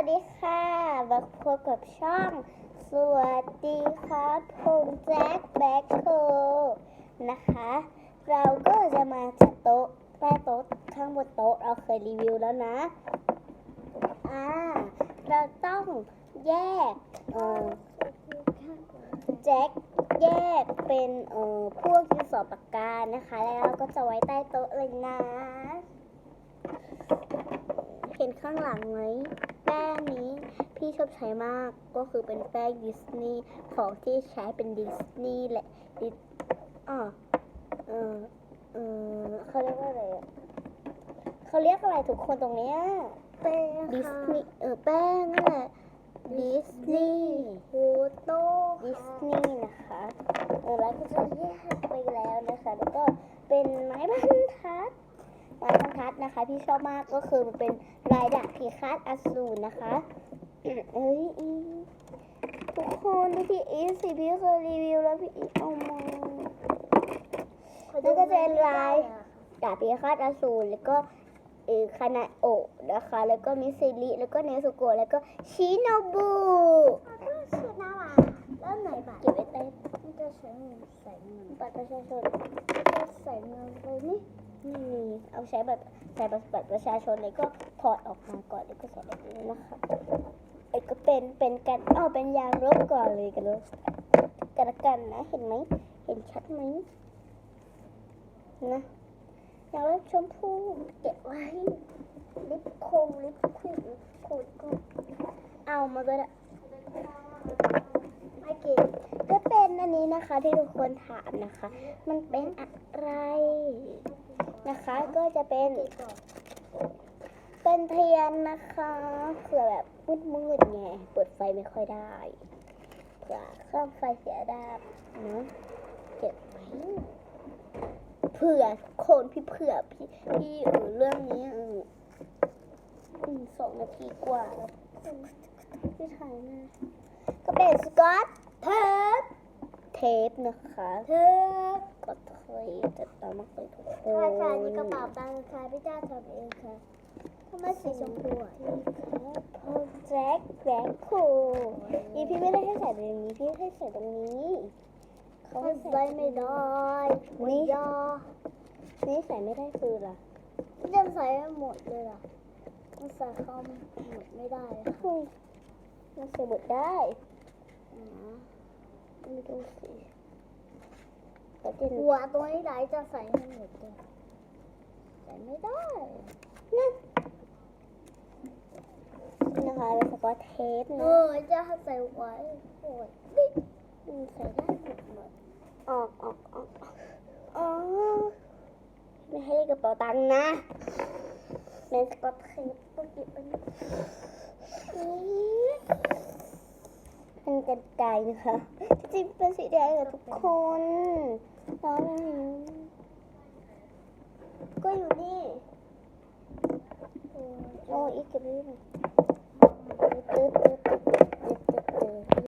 วัสดีค่ะมาพบกับช่อง สวัสดีครับผมแจ็คแบ็คโคนะคะ เราก็จะมาจัดโต๊ะใต้โต๊ะข้างบนโต๊ะเราเคยรีวิวแล้วนะ อ่า เราต้องแยกเออแจ็คแยกเป็นเอ่อพวกดินสอปากกานะคะ แล้วเราก็จะไว้ใต้โต๊ะเลยนะ เห็นข้างหลังไหม แป้งนี้พี่ชอบใช้มากก็คือเป็นแป้งดิสนีย์ของที่ใช้เป็นดิสนีย์แหละดิสอ่าเออเออเขาเรียกว่าอะไรอะเขาเรียกอะไรทุกคนตรงเนี้ยแป้งดิสค่ะนีย์เออแป้งนั่นแหละดิสนีย์โฟโต้ดิสนีย์นะคะเออแล้วก็จะแยกไปแล้วนะคะ แล้วก็เป็นไม้บรรทัด ไม้บรรทัดนะคะ พี่ชอบมากก็คือมันเป็นลายดาบพิฆาตอสูรนะคะเอ้ยอีทุกคนดูพี่อีฟสิพี่เคยรีวิวแล้วพี่อีฟเอามาแล้วก็จะเป็นลายดาบพิฆาตอสูรแล้วก็เออคานาโอะนะคะ แล้วก็มิซิริแล้วก็เนสุโกะแล้วก็ชิโนบุชื่อน่ารักแล้วไหนบัตรเก็บไว้ใต้มันจะใช้เงินใส่เงินบัตรประชาชนจะใส่เงินไปนี่ นี่เอาใช้แบบใส่บัตรประชาชนเลยก็ถอดออกมาก่อนแล้วก็ใส่แบบนี้นะคะไอ้ก็เป็นเป็นกันอ้าวเป็นยางลบก่อนเลยกันเลยกันกันนะเห็นไหมเห็นชัดไหมนะยางลบชมพูเก็บไว้ลิปคงลิปควิดขูดก็เอามาก็ได้ไม่เก็บก็เป็นอันนี้นะคะที่ทุกคนถามนะคะ มันเป็นอะไร นะคะก็จะเป็นเก็บก่อนเป็นเทียนนะคะเผื่อแบบมืดๆไงเปิดไฟไม่ค่อยได้เผื่อเครื่องไฟเสียดับเนาะเก็บไว้เผื่อคนพี่เผื่อพี่พี่เออเรื่องนี้เอออืมสองนาทีกว่าแล้วพี่ถ่ายมาก็เป็นสกอตเทป เทปนะคะเธอก็เคยจะตามมาเคยทุกคนค่ะค่ะนี่กระเป๋าตังค์ค่ะพี่จ้าทำเองค่ะทำไมสีชมพูอะพ่อแจ็คแบ็คโคนี่พี่ไม่ได้ให้ใส่ตรงนี้พี่ให้ใส่ตรงนี้เขาเขาให้ใส่ใส่ไม่ได้นี่ยานี่ใส่ไม่ได้คือล่ะพี่จะใส่ให้หมดเลยอะมันใส่เข้าหมดไม่ได้ค่ะเฮ้ยมันใส่หมดได้อ๋อ ไม่ดูสิแต่เด่นหัวตรงนี้ไหนจะใส่ให้หมดเลยใส่ไม่ได้นั่นนะคะเป็นสกอตเทปเอนะอจะใส่ไว้โอ้ยนี่อืมใส่ได้หมดหมดออกออกออกออกอ๋อไม่ให้กระเป๋าตังค์นะเป็นสกอตเทปต้องเก็บไว้นะ เป็นกันไกรนะคะจริงเป็นสีแดงกับทุกคนแล้วมันก็อยู่นี่โอ้ยโอ้อีกเก็บไว้หน่อย